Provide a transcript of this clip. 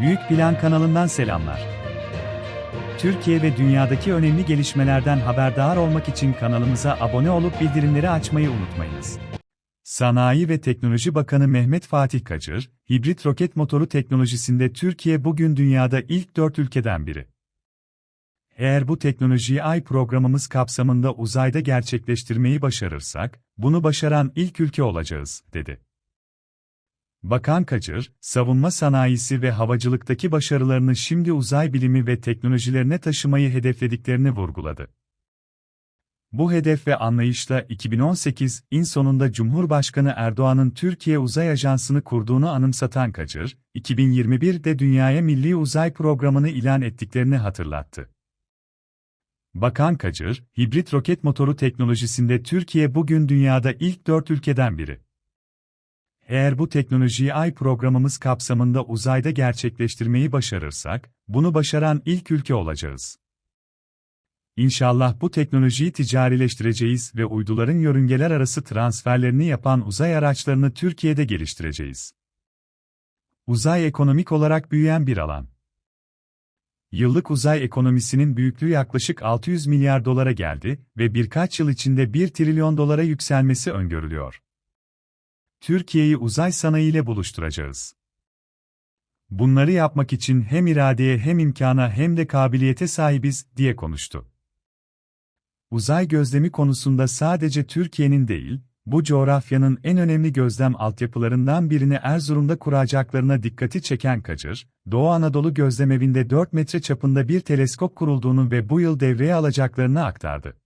Büyük Plan kanalından selamlar. Türkiye ve dünyadaki önemli gelişmelerden haberdar olmak için kanalımıza abone olup bildirimleri açmayı unutmayınız. Sanayi ve Teknoloji Bakanı Mehmet Fatih Kacır, hibrit roket motoru teknolojisinde Türkiye bugün dünyada ilk dört ülkeden biri. Eğer bu teknolojiyi ay programımız kapsamında uzayda gerçekleştirmeyi başarırsak, bunu başaran ilk ülke olacağız, dedi. Bakan Kacır, savunma sanayisi ve havacılıktaki başarılarını şimdi uzay bilimi ve teknolojilerine taşımayı hedeflediklerini vurguladı. Bu hedef ve anlayışla 2018 in sonunda Cumhurbaşkanı Erdoğan'ın Türkiye Uzay Ajansı'nı kurduğunu anımsatan Kacır, 2021'de Dünyaya Milli Uzay Programı'nı ilan ettiklerini hatırlattı. Bakan Kacır, hibrit roket motoru teknolojisinde Türkiye bugün dünyada ilk dört ülkeden biri. Eğer bu teknolojiyi ay programımız kapsamında uzayda gerçekleştirmeyi başarırsak, bunu başaran ilk ülke olacağız. İnşallah bu teknolojiyi ticarileştireceğiz ve uyduların yörüngeler arası transferlerini yapan uzay araçlarını Türkiye'de geliştireceğiz. Uzay ekonomik olarak büyüyen bir alan. Yıllık uzay ekonomisinin büyüklüğü yaklaşık 600 milyar dolara geldi ve birkaç yıl içinde 1 trilyon dolara yükselmesi öngörülüyor. Türkiye'yi uzay sanayiyle buluşturacağız. Bunları yapmak için hem iradeye hem imkana hem de kabiliyete sahibiz, diye konuştu. Uzay gözlemi konusunda sadece Türkiye'nin değil, bu coğrafyanın en önemli gözlem altyapılarından birini Erzurum'da kuracaklarına dikkati çeken Kacır, Doğu Anadolu Gözlemevi'nde 4 metre çapında bir teleskop kurulduğunu ve bu yıl devreye alacaklarını aktardı.